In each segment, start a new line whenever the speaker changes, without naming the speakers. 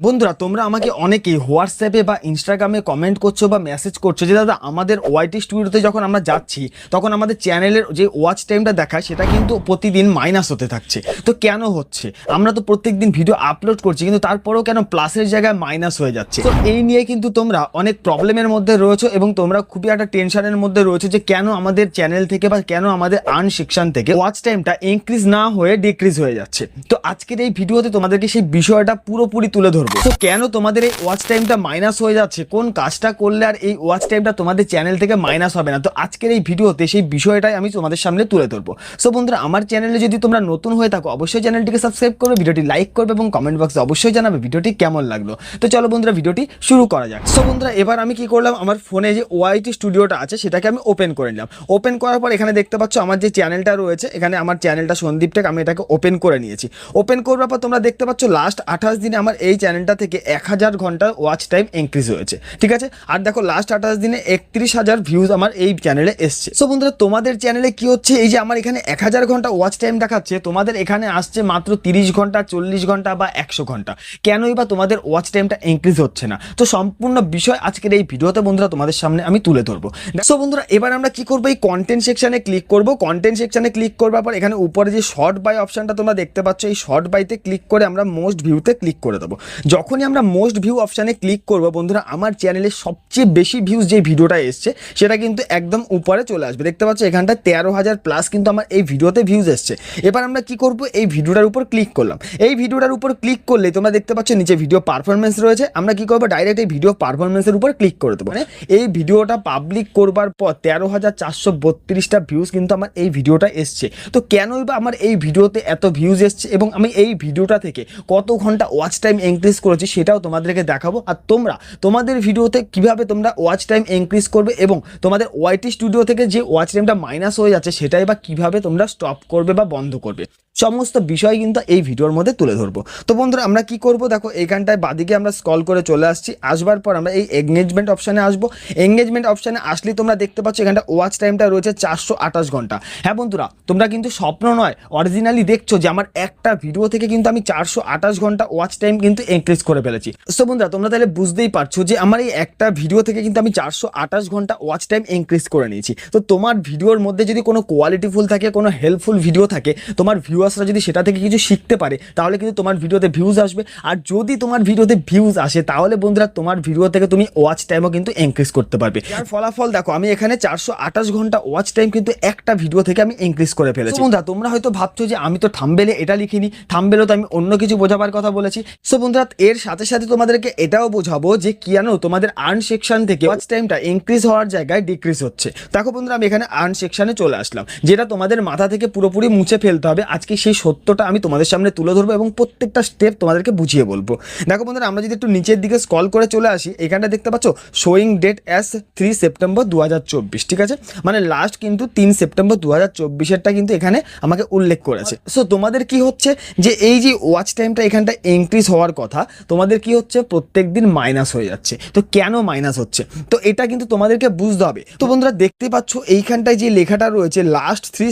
বন্ধুরা, তোমরা আমাকে অনেকেই হোয়াটসঅ্যাপে বা ইনস্টাগ্রামে কমেন্ট করছ বা মেসেজ করছ যে, দাদা, আমাদের ওয়াইটি স্টুডিওতে যখন আমরা যাচ্ছি, তখন আমাদের চ্যানেলের যে ওয়াচ টাইমটা দেখায়, সেটা কিন্তু প্রতিদিন মাইনাস হতে থাকছে। তো কেন হচ্ছে? আমরা তো প্রত্যেকদিন ভিডিও আপলোড করছি, কিন্তু তারপরেও কেন প্লাসের জায়গায় মাইনাস হয়ে যাচ্ছে? তো এই নিয়ে কিন্তু তোমরা অনেক প্রবলেমের মধ্যে রয়েছো এবং তোমরা খুবই একটা টেনশনের মধ্যে রয়েছে যে, কেন আমাদের চ্যানেল থেকে বা কেন আমাদের আর্ন সেকশন থেকে ওয়াচ টাইমটা ইনক্রিজ না হয়ে ডিক্রিজ হয়ে যাচ্ছে? তো আজকের এই ভিডিওতে তোমাদেরকে সেই বিষয়টা পুরোপুরি তুলে ধরবো। তো কেন তোমাদের এই ওয়াচ টাইমটা মাইনাস হয়ে যাচ্ছে? কোন কাজটা করলে আর এই ওয়াচ টাইমটা তোমাদের চ্যানেল থেকে মাইনাস হবে না? তো আজকের এই ভিডিওতে সেই বিষয়টাই আমি তোমাদের সামনে তুলে ধরবো। সো বন্ধুরা, আমার চ্যানেলে যদি তোমরা নতুন হয়ে থাকো, অবশ্যই চ্যানেলটিকে সাবস্ক্রাইব করবে, ভিডিওটি লাইক করবে এবং কমেন্ট বক্সে অবশ্যই জানাবে ভিডিওটি কেমন লাগল। তো চলো বন্ধুরা, ভিডিওটি শুরু করা যাক। সো বন্ধুরা, এবার আমি কি করলাম? আমার ফোনে যে ওয়াইটি স্টুডিওটা আছে, সেটাকে আমি ওপেন করে নিলাম। ওপেন করার পর এখানে দেখতে পাচ্ছ আমার যে চ্যানেলটা রয়েছে, এখানে আমার চ্যানেলটা সন্দীপ টেক আমি এটাকে ওপেন করে নিয়েছি। ওপেন করবার পর তোমরা দেখতে পাচ্ছ লাস্ট আঠাশ দিনে আমার এই চ্যানেলটা থেকে এক হাজার ঘণ্টা ওয়াচ টাইম ইনক্রিজ হয়েছে। ঠিক আছে? আর দেখো লাস্ট আঠাশ দিনে একত্রিশ হাজার ভিউজ আমার এই চ্যানেলে এসছে। সো বন্ধুরা, তোমাদের চ্যানেলে কি হচ্ছে? এই যে আমার এখানে এক হাজার ঘণ্টা ওয়াচ টাইম দেখাচ্ছে, তোমাদের এখানে আসছে মাত্র তিরিশ ঘণ্টা, চল্লিশ ঘণ্টা বা একশো ঘণ্টা। কেনই বা তোমাদের ওয়াচ টাইমটা ইনক্রিজ হচ্ছে না? তো সম্পূর্ণ বিষয় আজকের এই ভিডিওতে বন্ধুরা তোমাদের সামনে আমি তুলে ধরবো। সো বন্ধুরা, এবার আমরা কি করব? এই কন্টেন্ট সেকশানে ক্লিক করব। কন্টেন্ট সেকশানে ক্লিক করবার পর এখানে উপরে যে শর্ট বাই অপশানটা তোমরা দেখতে পাচ্ছ, এই শর্ট বাইতে ক্লিক করে আমরা মোস্ট ভিউতে ক্লিক করে দেবো। যখনই আমরা মোস্ট ভিউ অপশানে ক্লিক করব, বন্ধুরা, আমার চ্যানেলে সবচেয়ে বেশি ভিউজ যে ভিডিওটা এসছে, সেটা কিন্তু একদম উপরে চলে আসবে। দেখতে পাচ্ছ এখানটা তেরো হাজার প্লাস কিন্তু আমার এই ভিডিওতে ভিউজ এসছে। এবার আমরা কি করব? এই ভিডিওটার উপর ক্লিক করলাম। এই ভিডিওটার উপর ক্লিক করলে তোমরা দেখতে পাচ্ছ, নিচে ভিডিও পারফরমেন্স রয়েছে। আমরা কি করব? ডাইরেক্ট এই ভিডিও পারফরমেন্সের উপর ক্লিক করে দেবো। মানে এই ভিডিওটা পাবলিক করবার পর তেরো হাজার চারশো বত্রিশটা ভিউজ কিন্তু আমার এই ভিডিওটা এসছে। তো কেনই বা আমার এই ভিডিওতে এত ভিউজ এসছে এবং আমি এই ভিডিওটা থেকে কত ঘণ্টা ওয়াচ টাইম ইনক্রিজ করেছি, সেটাও তোমাদেরকে দেখাবো। আর তোমরা, তোমাদের ভিডিওতে কীভাবে তোমরা ওয়াচ টাইম ইনক্রিজ করবে এবং তোমাদের ওয়াইটি স্টুডিও থেকে যে ওয়াচ টাইমটা মাইনাস হয়ে যাচ্ছে, সেটাই বা কীভাবে তোমরা স্টপ করবে বা বন্ধ করবে, সমস্ত বিষয় কিন্তু এই ভিডিওর মধ্যে তুলে ধরবো। তো বন্ধুরা, আমরা কি করব? দেখো, এইখানটায় বাদিকে আমরা স্কল করে চলে আসছি। আসবার পর আমরা এই এঙ্গেজমেন্ট অপশানে আসব। এঙ্গেজমেন্ট অপশানে আসলে তোমরা দেখতে পাচ্ছ, এখানটা ওয়াচ টাইমটা রয়েছে চারশো আঠাশ ঘণ্টা। হ্যাঁ বন্ধুরা, তোমরা কিন্তু স্বপ্ন নয় অরিজিনালি দেখছ যে আমার একটা ভিডিও থেকে কিন্তু আমি চারশো আঠাশ ঘণ্টা ওয়াচ টাইম কিন্তু ইনক্রিজ করে ফেলেছি। সো বন্ধুরা তোমরা তাহলে বুঝতেই পারছ যে আমার এই একটা ভিডিও থেকে কিন্তু আমি চারশো আঠাশ ঘণ্টা ওয়াচ টাইম ইনক্রিজ করে নিয়েছি। তো তোমার ভিডিওর মধ্যে যদি কোনো কোয়ালিটিফুল থাকে কোনো হেল্পফুল ভিডিও থাকে তোমার ভিউয়ার্সরা যদি সেটা থেকে কিছু শিখতে পারে তাহলে কিন্তু তোমার ভিডিওতে ভিউজ আসবে। আর যদি তোমার ভিডিওতে ভিউজ আসে তাহলে বন্ধুরা তোমার ভিডিও থেকে তুমি ওয়াচ টাইমও কিন্তু ইনক্রিজ করতে পারবে। আর ফলাফল দেখো আমি এখানে চারশো আঠাশ ঘণ্টা ওয়াচ টাইম কিন্তু একটা ভিডিও থেকে আমি ইনক্রিজ করে ফেলেছি। বন্ধুরা তোমরা হয়তো ভাবছ যে আমি তো থাম্বেলে এটা লিখিনি। থাম্বেলও তো আমি অন্য কিছু বোঝাবার কথা বলেছি। সো বন্ধুরা এর সাথে সাথে তোমাদেরকে এটাও বোঝাবো যে কেন তোমাদের আর্ন সেকশন থেকে ওয়াচ টাইমটা ইনক্রিজ হওয়ার জায়গায় ডিক্রিজ হচ্ছে। দেখো বন্ধুরা, আমি এখানে আর্ন সেকশনে চলে আসলাম, যেটা তোমাদের মাথা থেকে পুরোপুরি মুছে ফেলতে হবে। আজকে সেই সত্যটা আমি তোমাদের সামনে তুলে ধরবো এবং প্রত্যেকটা স্টেপ তোমাদেরকে বুঝিয়ে বলব। দেখো বন্ধুরা, আমরা যদি একটু নিচের দিকে স্কল করে চলে আসি, এখানটা দেখতে পাচ্ছ showing date as three September দু হাজার চব্বিশ, ঠিক আছে? মানে লাস্ট কিন্তু তিন সেপ্টেম্বর দু হাজার চব্বিশেরটা কিন্তু এখানে আমাকে উল্লেখ করেছে। সো তোমাদের কি হচ্ছে যে এই যে ওয়াচ টাইমটা এখানটা ইনক্রিজ হওয়ার কথা তোমাদের কি হচ্ছে? প্রত্যেক দিন মাইনাস হয়ে যাচ্ছে। তো কেন মাইনাস হচ্ছে? তো এটা কিন্তু তোমাদেরকে বুঝতে হবে। তো বন্ধুরা, দেখতে পাচ্ছ এইখানটায় যে লেখাটা রয়েছে লাস্ট থ্রি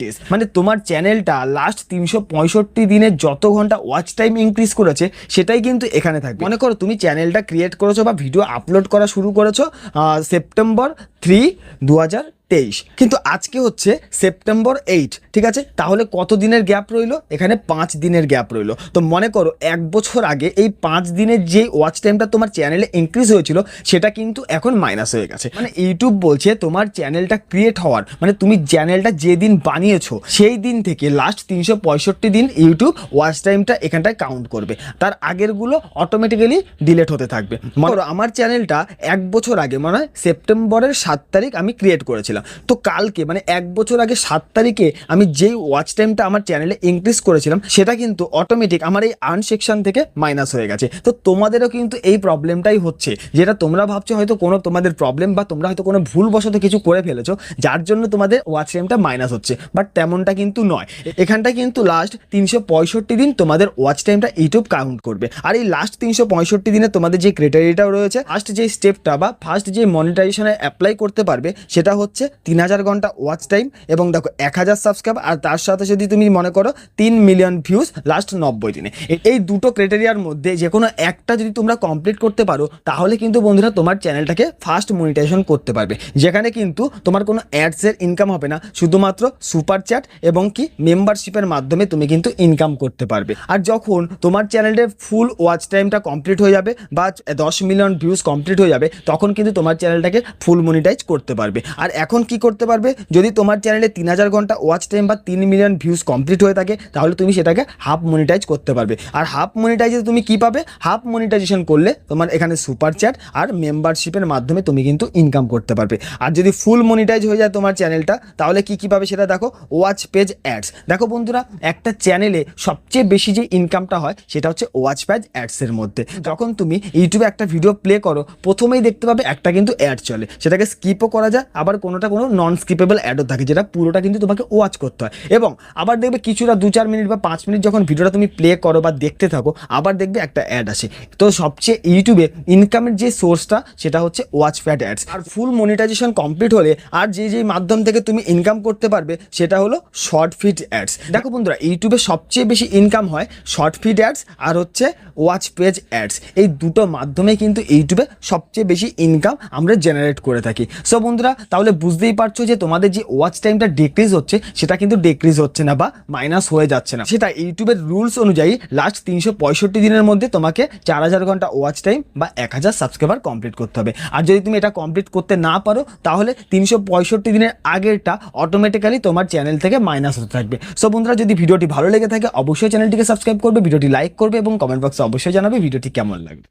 ডেজ মানে তোমার চ্যানেলটা লাস্ট তিনশো পঁয়ষট্টি দিনে যত ঘণ্টা ওয়াচ টাইম ইনক্রিজ করেছে, সেটাই কিন্তু এখানে থাকবে। মনে করো, তুমি চ্যানেলটা ক্রিয়েট করেছ বা ভিডিও আপলোড করা শুরু করেছ সেপ্টেম্বর থ্রি দু তেইশ। কিন্তু আজকে হচ্ছে সেপ্টেম্বর এইট ঠিক আছে? তাহলে কত দিনের গ্যাপ রইল? এখানে পাঁচ দিনের গ্যাপ রইল। তো মনে করো, এক বছর আগে এই পাঁচ দিনের যে ওয়াচ টাইমটা তোমার চ্যানেলে ইনক্রিজ হয়েছিল, সেটা কিন্তু এখন মাইনাস হয়ে গেছে। মানে ইউটিউব বলছে তোমার চ্যানেলটা ক্রিয়েট হওয়ার মানে তুমি চ্যানেলটা যেদিন বানিয়েছো, সেই দিন থেকে লাস্ট তিনশো পঁয়ষট্টি দিন ইউটিউব ওয়াচ টাইমটা এখানটায় কাউন্ট করবে। তার আগেরগুলো অটোমেটিক্যালি ডিলেট হতে থাকবে। মনে আমার চ্যানেলটা এক বছর আগে মানে সেপ্টেম্বরের সাত তারিখ আমি ক্রিয়েট করেছিলাম। তো কালকে মানে এক বছর আগে সাত তারিখে আমি যেই ওয়াচ টাইমটা আমার চ্যানেলে ইনক্রিজ করেছিলাম, সেটা কিন্তু অটোমেটিক আমার এই আর্ন সেকশন থেকে মাইনাস হয়ে গেছে। তো তোমাদেরও কিন্তু এই প্রবলেমটাই হচ্ছে, যেটা তোমরা ভাবছ হয়তো কোনো তোমাদের প্রবলেম বা তোমরা হয়তো কোনো ভুলবশত কিছু করে ফেলেছো, যার জন্য তোমাদের ওয়াচ টাইমটা মাইনাস হচ্ছে। বাট তেমনটা কিন্তু নয়। এখানটা কিন্তু লাস্ট তিনশো পঁয়ষট্টি দিন তোমাদের ওয়াচ টাইমটা ইউটিউব কাউন্ট করবে। আর এই লাস্ট তিনশো পঁয়ষট্টি দিনে তোমাদের যে ক্রাইটেরিয়াটাও রয়েছে ফার্স্ট যে স্টেপটা বা ফার্স্ট যে মনিটাইজেশনে অ্যাপ্লাই করতে পারবে, সেটা হচ্ছে তিন হাজার ঘণ্টা ওয়াচ টাইম এবং দেখো এক হাজার সাবস্ক্রাইব আর তার সাথে যদি তুমি মনে করো তিন মিলিয়ন ভিউজ লাস্ট নব্বই দিনে। এই দুটো ক্রাইটেরিয়ার মধ্যে যে কোনো একটা যদি তোমরা কমপ্লিট করতে পারো, তাহলে কিন্তু বন্ধুরা তোমার চ্যানেলটাকে ফার্স্ট মনিটাইজেশন করতে পারবে। যেখানে কিন্তু তোমার কোনো অ্যাডসের ইনকাম হবে না, শুধুমাত্র সুপার চ্যাট এবং কি মেম্বারশিপের মাধ্যমে তুমি কিন্তু ইনকাম করতে পারবে। আর যখন তোমার চ্যানেলের ফুল ওয়াচ টাইমটা কমপ্লিট হয়ে যাবে বা দশ মিলিয়ন ভিউজ কমপ্লিট হয়ে যাবে, তখন কিন্তু তোমার চ্যানেলটাকে ফুল মনিটাইজ করতে পারবে। আর এখন কি করতে পারবে? যদি তোমার চ্যানেলে তিন হাজার ঘণ্টা ওয়াচ টাইম বা তিন মিলিয়ন ভিউজ কমপ্লিট হয়ে থাকে, তাহলে তুমি সেটাকে হাফ মনিটাইজ করতে পারবে। আর হাফ মনিটাইজে তুমি কি পাবে? হাফ মনিটাইজেশন করলে তোমার এখানে সুপার চ্যাট আর মেম্বারশিপের মাধ্যমে তুমি কিন্তু ইনকাম করতে পারবে। আর যদি ফুল মনিটাইজ হয়ে যায় তোমার চ্যানেলটা তাহলে কি কি পাবে সেটা দেখো ওয়াচ পেজ অ্যাডস দেখো বন্ধুরা, একটা চ্যানেলে সবচেয়ে বেশি যে ইনকামটা হয়, সেটা হচ্ছে ওয়াচ পেজ অ্যাডসের মধ্যে। যখন তুমি ইউটিউবে একটা ভিডিও প্লে করো, প্রথমেই দেখতে পাবে একটা কিন্তু অ্যাড চলে। সেটাকে স্কিপও করা যায়, আবার কোনোটা কোনো নন স্কিপেবল অ্যাডও থাকে, যেটা পুরোটা কিন্তু তোমাকে ওয়াচ করতে হয়। এবং আবার দেখবে কিছুটা দু চার মিনিট বা পাঁচ মিনিট যখন ভিডিওটা তুমি প্লে করো বা দেখতে থাকো, আবার দেখবে একটা অ্যাড আসে। তো সবচেয়ে ইউটিউবে ইনকামের যে সোর্সটা সেটা হচ্ছে ওয়াচ প্যাড অ্যাডস আর ফুল মনিটাইজেশন কমপ্লিট হলে, আর যে যে মাধ্যম থেকে তুমি ইনকাম করতে পারবে, সেটা হলো শর্ট ফিট অ্যাডস দেখো বন্ধুরা ইউটিউবে সবচেয়ে বেশি ইনকাম হয় শর্ট ফিট অ্যাডস আর হচ্ছে ওয়াচ পেজ অ্যাডস এই দুটো মাধ্যমে কিন্তু ইউটিউবে সবচেয়ে বেশি ইনকাম আমরা জেনারেট করে থাকি। সো বন্ধুরা, তাহলে বুঝতেই পারছ যে তোমাদের যে ওয়াচ টাইমটা ডিক্রিজ হচ্ছে, সেটা কিন্তু ডিক্রিজ হচ্ছে না বা মাইনাস হয়ে যাচ্ছে না। সেটা ইউটিউবের রুলস অনুযায়ী লাস্ট তিনশো পঁয়ষট্টি দিনের মধ্যে তোমাকে চার হাজার ঘণ্টা ওয়াচ টাইম বা এক হাজার সাবস্ক্রাইবার কমপ্লিট করতে হবে। আর যদি তুমি এটা কমপ্লিট করতে না পারো, তাহলে তিনশো পঁয়ষট্টি দিনের আগেরটা অটোমেটিক্যালি তোমার চ্যানেল থেকে মাইনাস হতে থাকবে। সো বন্ধুরা, যদি ভিডিওটি ভালো লেগে থাকে, অবশ্যই চ্যানেলটিকে সাবস্ক্রাইব করবে, ভিডিওটি লাইক করবে এবং কমেন্ট বক্সে অবশ্যই জানাবে, ভিডিওটি কেমন লাগবে